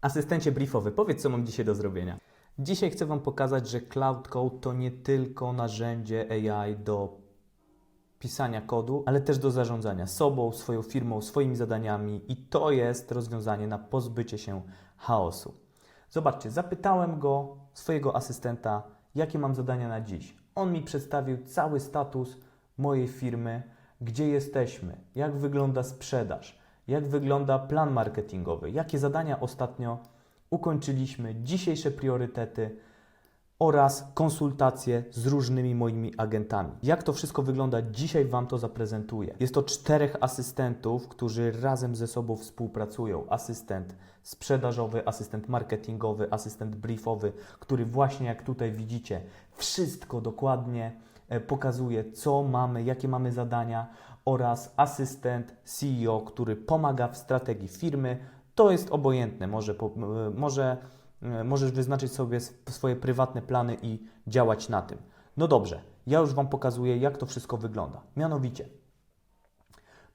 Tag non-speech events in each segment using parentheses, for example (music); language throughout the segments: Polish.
Asystencie briefowy, powiedz co mam dzisiaj do zrobienia. Dzisiaj chcę Wam pokazać, że Cloud Code to nie tylko narzędzie AI do pisania kodu, ale też do zarządzania sobą, swoją firmą, swoimi zadaniami i to jest rozwiązanie na pozbycie się chaosu. Zobaczcie, zapytałem go, swojego asystenta, jakie mam zadania na dziś. On mi przedstawił cały status mojej firmy, gdzie jesteśmy, jak wygląda sprzedaż, jak wygląda plan marketingowy, jakie zadania ostatnio ukończyliśmy, dzisiejsze priorytety oraz konsultacje z różnymi moimi agentami. Jak to wszystko wygląda, dzisiaj Wam to zaprezentuję. Jest to czterech asystentów, którzy razem ze sobą współpracują. Asystent sprzedażowy, asystent marketingowy, asystent briefowy, który właśnie jak tutaj widzicie, wszystko dokładnie e, pokazuje, co mamy, jakie mamy zadania oraz asystent CEO, który pomaga w strategii firmy. To jest obojętne, może, może Możesz wyznaczyć sobie sw- swoje prywatne plany i działać na tym. No dobrze, ja już Wam pokazuję, jak to wszystko wygląda. Mianowicie,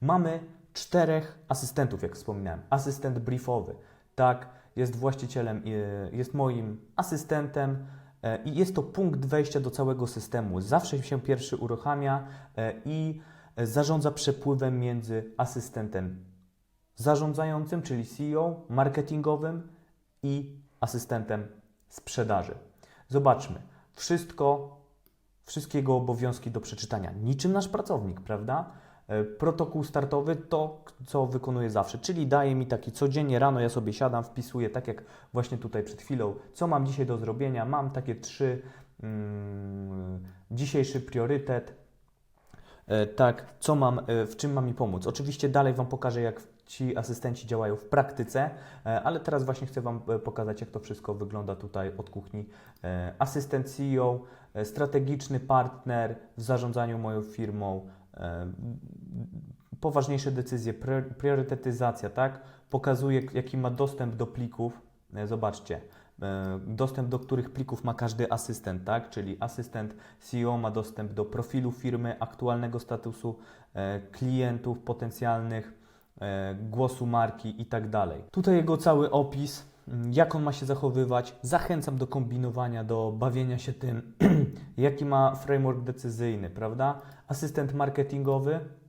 mamy czterech asystentów, jak wspominałem. Asystent briefowy, tak, jest właścicielem, e, jest moim asystentem e, i jest to punkt wejścia do całego systemu. Zawsze się pierwszy uruchamia e, i zarządza przepływem między asystentem zarządzającym, czyli CEO, marketingowym i asystentem sprzedaży. Zobaczmy, wszystko, wszystkie jego obowiązki do przeczytania, niczym nasz pracownik, prawda? E, Protokół startowy to, co wykonuję zawsze, czyli daje mi taki codziennie rano, ja sobie siadam, wpisuję, tak jak właśnie tutaj przed chwilą, co mam dzisiaj do zrobienia. Mam takie trzy, mm, dzisiejszy priorytet, E, Tak, co mam, e, w czym mam mi pomóc? Oczywiście dalej Wam pokażę, jak ci asystenci działają w praktyce, e, ale teraz właśnie chcę Wam e, pokazać, jak to wszystko wygląda tutaj od kuchni. E, Asystent CEO, e, strategiczny partner w zarządzaniu moją firmą, e, poważniejsze decyzje, prior- priorytetyzacja, tak? Pokazuje, jaki ma dostęp do plików. E, Zobaczcie, e, dostęp do których plików ma każdy asystent, tak? Czyli asystent CEO ma dostęp do profilu firmy, aktualnego statusu e, klientów potencjalnych, e, głosu marki i tak dalej. Tutaj jego cały opis, mm, jak on ma się zachowywać. Zachęcam do kombinowania, do bawienia się tym, (clears throat) jaki ma framework decyzyjny, prawda? Asystent marketingowy, E,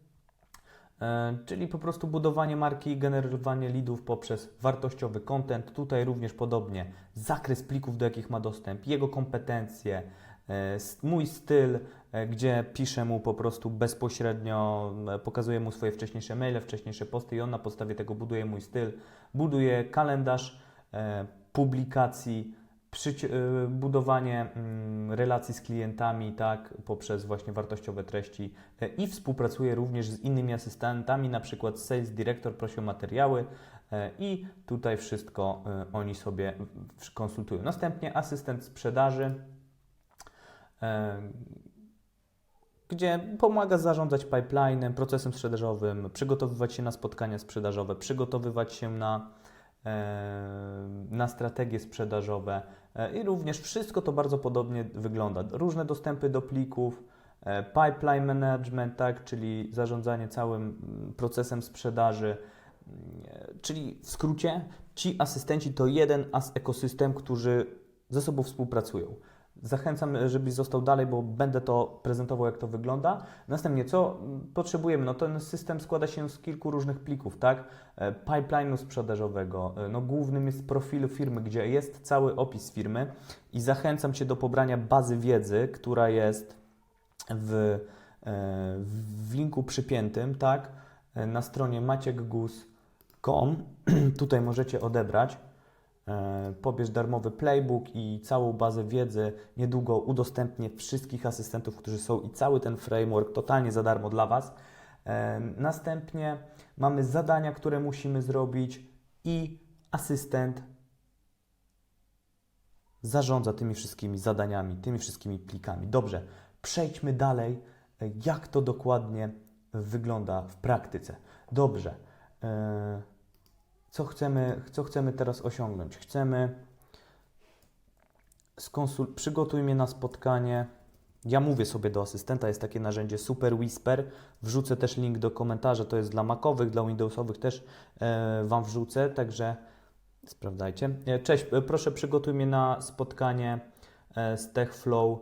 czyli po prostu budowanie marki i generowanie leadów poprzez wartościowy content. Tutaj również podobnie zakres plików, do jakich ma dostęp, jego kompetencje, e, mój styl, e, gdzie piszę mu po prostu bezpośrednio, e, pokazuję mu swoje wcześniejsze maile, wcześniejsze posty i on na podstawie tego buduje mój styl, buduje kalendarz e, publikacji, przyci- e, budowanie mm, relacji z klientami, tak, poprzez właśnie wartościowe treści e, i współpracuje również z innymi asystentami, na przykład Sales Director prosi o materiały e, i tutaj wszystko e, oni sobie konsultują. Następnie asystent sprzedaży, gdzie pomaga zarządzać pipelinem, procesem sprzedażowym, przygotowywać się na spotkania sprzedażowe, przygotowywać się na, na strategie sprzedażowe i również wszystko to bardzo podobnie wygląda. Różne dostępy do plików, e, pipeline management, tak, czyli zarządzanie całym mm, procesem sprzedaży. E, Czyli w skrócie, ci asystenci to jeden as ekosystem, którzy ze sobą współpracują. Zachęcam, żebyś został dalej, bo będę to prezentował, jak to wygląda. Następnie, co potrzebujemy? No ten system składa się z kilku różnych plików, tak? E, Pipeline'u sprzedażowego, e, no głównym jest profilu firmy, gdzie jest cały opis firmy i zachęcam Cię do pobrania bazy wiedzy, która jest w, e, w linku przypiętym, tak? Na stronie maciekgus.com. (clears throat) Tutaj możecie odebrać. E, Pobierz darmowy playbook i całą bazę wiedzy. Niedługo udostępnię wszystkich asystentów, którzy są i cały ten framework totalnie za darmo dla Was. E, Następnie mamy zadania, które musimy zrobić i asystent zarządza tymi wszystkimi zadaniami, tymi wszystkimi plikami. Dobrze, przejdźmy dalej, e, jak to dokładnie wygląda w praktyce. Dobrze. e, Co chcemy, co chcemy teraz osiągnąć? Chcemy przygotuj mnie na spotkanie. Ja mówię sobie do asystenta, jest takie narzędzie Super Whisper. Wrzucę też link do komentarza, to jest dla Macowych, dla Windowsowych też e, Wam wrzucę, także Sprawdzajcie. E, Cześć, e, proszę przygotuj mnie na spotkanie e, z TechFlow,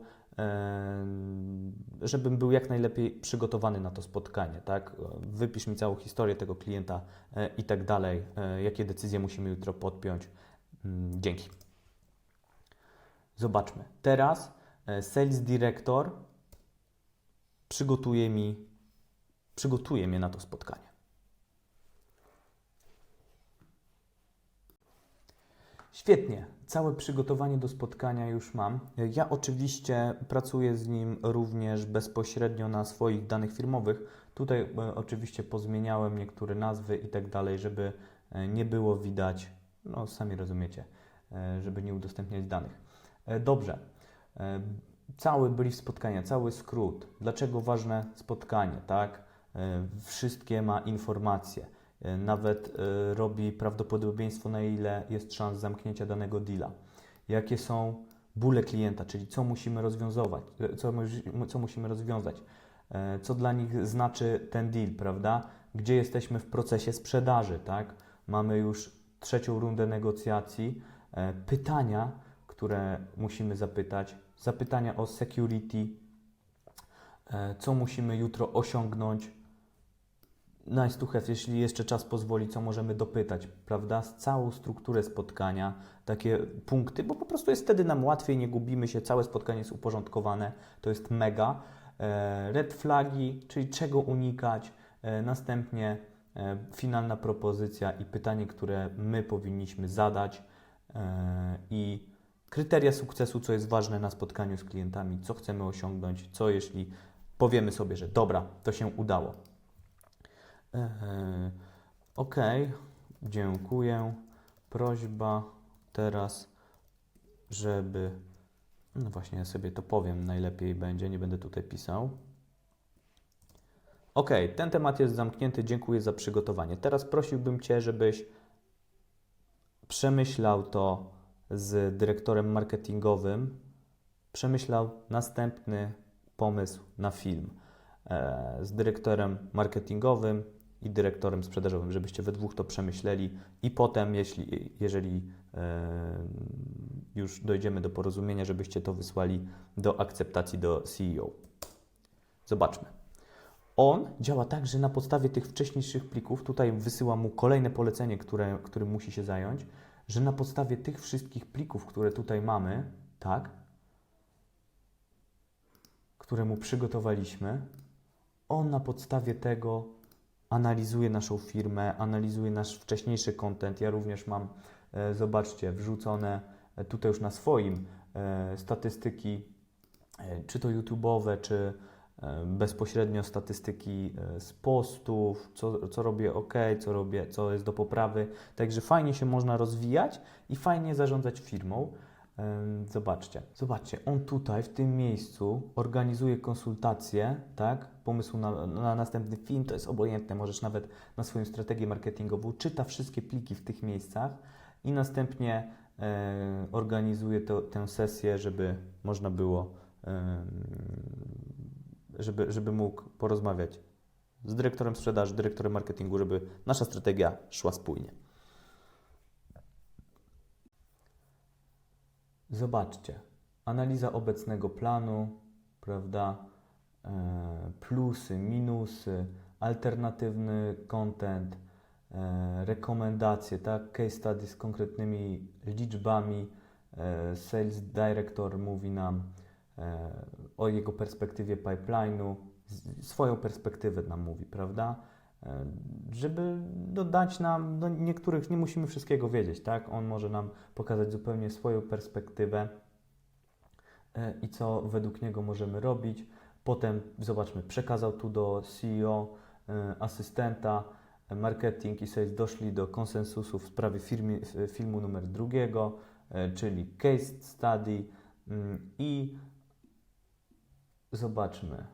żebym był jak najlepiej przygotowany na to spotkanie, tak? Wypisz mi całą historię tego klienta e, i tak dalej, e, jakie decyzje musimy jutro podpiąć. Mm, Dzięki. Zobaczmy. Teraz e, Sales Director przygotuje mi, przygotuje mnie na to spotkanie. Świetnie, całe przygotowanie do spotkania już mam. Ja oczywiście pracuję z nim również bezpośrednio na swoich danych firmowych. Tutaj e, oczywiście pozmieniałem niektóre nazwy i tak dalej, żeby e, nie było widać, no sami rozumiecie, e, żeby nie udostępniać danych. Dobrze. Cały brief spotkania, cały skrót. Dlaczego ważne spotkanie, tak? Wszystkie ma informacje. E, Nawet e, robi prawdopodobieństwo, na ile jest szans zamknięcia danego deala. Jakie są bóle klienta, czyli co musimy rozwiązywać, e, co, co musimy rozwiązać, co dla nich znaczy ten deal, prawda? Gdzie jesteśmy w procesie sprzedaży, tak? Mamy już trzecią rundę negocjacji. Pytania, które musimy zapytać, zapytania o security, co musimy jutro osiągnąć, Nice to have, jeśli jeszcze czas pozwoli, co możemy dopytać, prawda? Całą strukturę spotkania, takie punkty, bo po prostu jest wtedy nam łatwiej, nie gubimy się, całe spotkanie jest uporządkowane, to jest mega. E, Red flagi, czyli czego unikać, e, następnie e, finalna propozycja i pytanie, które my powinniśmy zadać i kryteria sukcesu, co jest ważne na spotkaniu z klientami, co chcemy osiągnąć, co jeśli powiemy sobie, że dobra, to się udało. Ehe, Ok, dziękuję. Prośba teraz, żeby. No właśnie, ja sobie to powiem, najlepiej będzie, nie będę tutaj pisał. Ok, ten temat jest zamknięty, dziękuję za przygotowanie. Teraz prosiłbym Cię, żebyś przemyślał to z dyrektorem marketingowym, przemyślał następny pomysł na film e, z dyrektorem marketingowym i dyrektorem sprzedażowym, żebyście we dwóch to przemyśleli i potem, jeśli, jeżeli e, już dojdziemy do porozumienia, żebyście to wysłali do akceptacji do CEO. Zobaczmy. On działa tak, że na podstawie tych wcześniejszych plików, tutaj wysyła mu kolejne polecenie, które, którym musi się zająć, że na podstawie tych wszystkich plików, które tutaj mamy, tak, które mu przygotowaliśmy, on na podstawie tego analizuje naszą firmę, analizuje nasz wcześniejszy content. Ja również mam, e, zobaczcie, wrzucone e, tutaj już na swoim e, statystyki, czy to YouTube'owe, czy bezpośrednio statystyki z postów, co, co robię ok, co robię, co jest do poprawy. Także fajnie się można rozwijać i fajnie zarządzać firmą. Zobaczcie, zobaczcie, on tutaj w tym miejscu organizuje konsultacje, tak? Pomysł na, na następny film, to jest obojętne, możesz nawet na swoją strategię marketingową, czyta wszystkie pliki w tych miejscach i następnie e, organizuje to, tę sesję, żeby można było, em, żeby, żeby mógł porozmawiać z dyrektorem sprzedaży, dyrektorem marketingu, żeby nasza strategia szła spójnie. Zobaczcie, analiza obecnego planu, prawda? E, plusy, minusy, alternatywny content, e, rekomendacje, tak? Case study z konkretnymi liczbami. E, sales Director mówi nam o jego perspektywie pipeline'u, swoją perspektywę nam mówi, prawda? E, Żeby dodać nam, no niektórych nie musimy wszystkiego wiedzieć, tak? On może nam pokazać zupełnie swoją perspektywę e, i co według niego możemy robić. Potem, zobaczmy, przekazał tu do CEO, e, asystenta, marketing i sales doszli do konsensusu w sprawie firmy, filmu numer drugiego, czyli case study mm, i zobaczmy,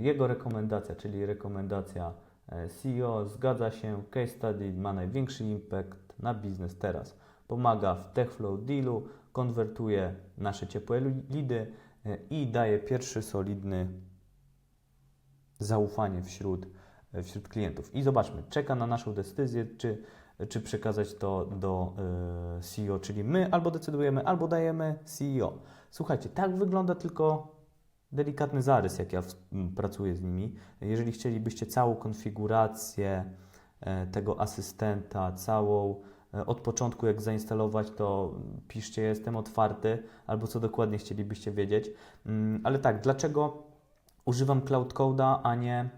jego rekomendacja, czyli rekomendacja CEO, zgadza się, case study ma największy impact na biznes teraz. Pomaga w TechFlow dealu, konwertuje nasze ciepłe li- lidy e, i daje pierwszy solidny zaufanie wśród, e, wśród klientów. I zobaczmy, czeka na naszą decyzję, czy czy przekazać to do CEO, czyli my albo decydujemy, albo dajemy CEO. Słuchajcie, tak wygląda tylko delikatny zarys, jak ja pracuję z nimi. Jeżeli chcielibyście całą konfigurację e, tego asystenta, całą e, od początku jak zainstalować, to piszcie, jestem otwarty, albo co dokładnie chcielibyście wiedzieć. Mm, Ale tak, dlaczego używam Cloud Code'a, a nie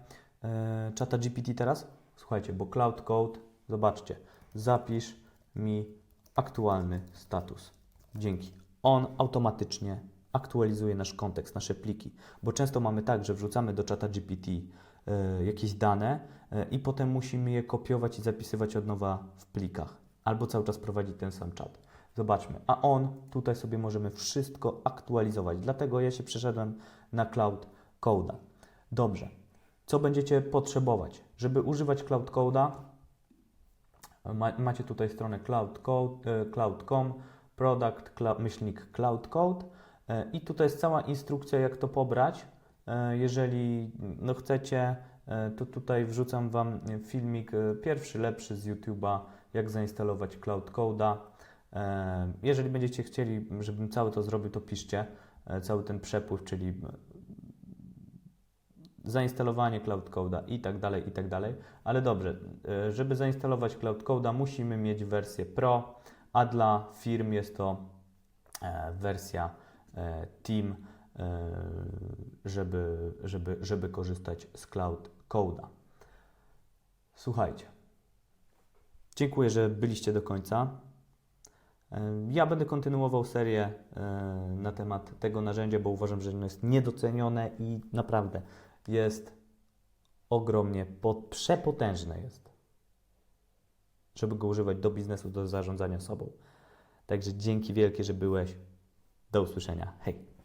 e, czata GPT teraz? Słuchajcie, bo Cloud Code, zobaczcie, zapisz mi aktualny status. Dzięki. On automatycznie aktualizuje nasz kontekst, nasze pliki, bo często mamy tak, że wrzucamy do czata GPT e, jakieś dane e, i potem musimy je kopiować i zapisywać od nowa w plikach, albo cały czas prowadzić ten sam czat. Zobaczmy, a on tutaj sobie możemy wszystko aktualizować, dlatego ja się przeszedłem na Cloud Code'a. Dobrze, co będziecie potrzebować, żeby używać Cloud Code'a? Ma, macie tutaj stronę cloud e, cloud.com, product, cloud, myślnik cloud code i tutaj jest cała instrukcja, jak to pobrać. E, Jeżeli no, chcecie, e, to tutaj wrzucam Wam filmik e, pierwszy, lepszy z YouTube'a, jak zainstalować Cloud Code'a. E, Jeżeli będziecie chcieli, żebym cały to zrobił, to piszcie e, cały ten przepływ, czyli e, zainstalowanie Cloud Code'a i tak dalej, i tak dalej. Ale dobrze, e, żeby zainstalować Cloud Code'a musimy mieć wersję Pro, a dla firm jest to e, wersja e, Team, e, żeby, żeby, żeby korzystać z Cloud Code'a. Słuchajcie, dziękuję, że byliście do końca. E, Ja będę kontynuował serię e, na temat tego narzędzia, bo uważam, że ono jest niedocenione i naprawdę jest ogromnie pod, przepotężne jest, żeby go używać do biznesu, do zarządzania sobą. Także dzięki wielkie, że byłeś. Do usłyszenia. Hej.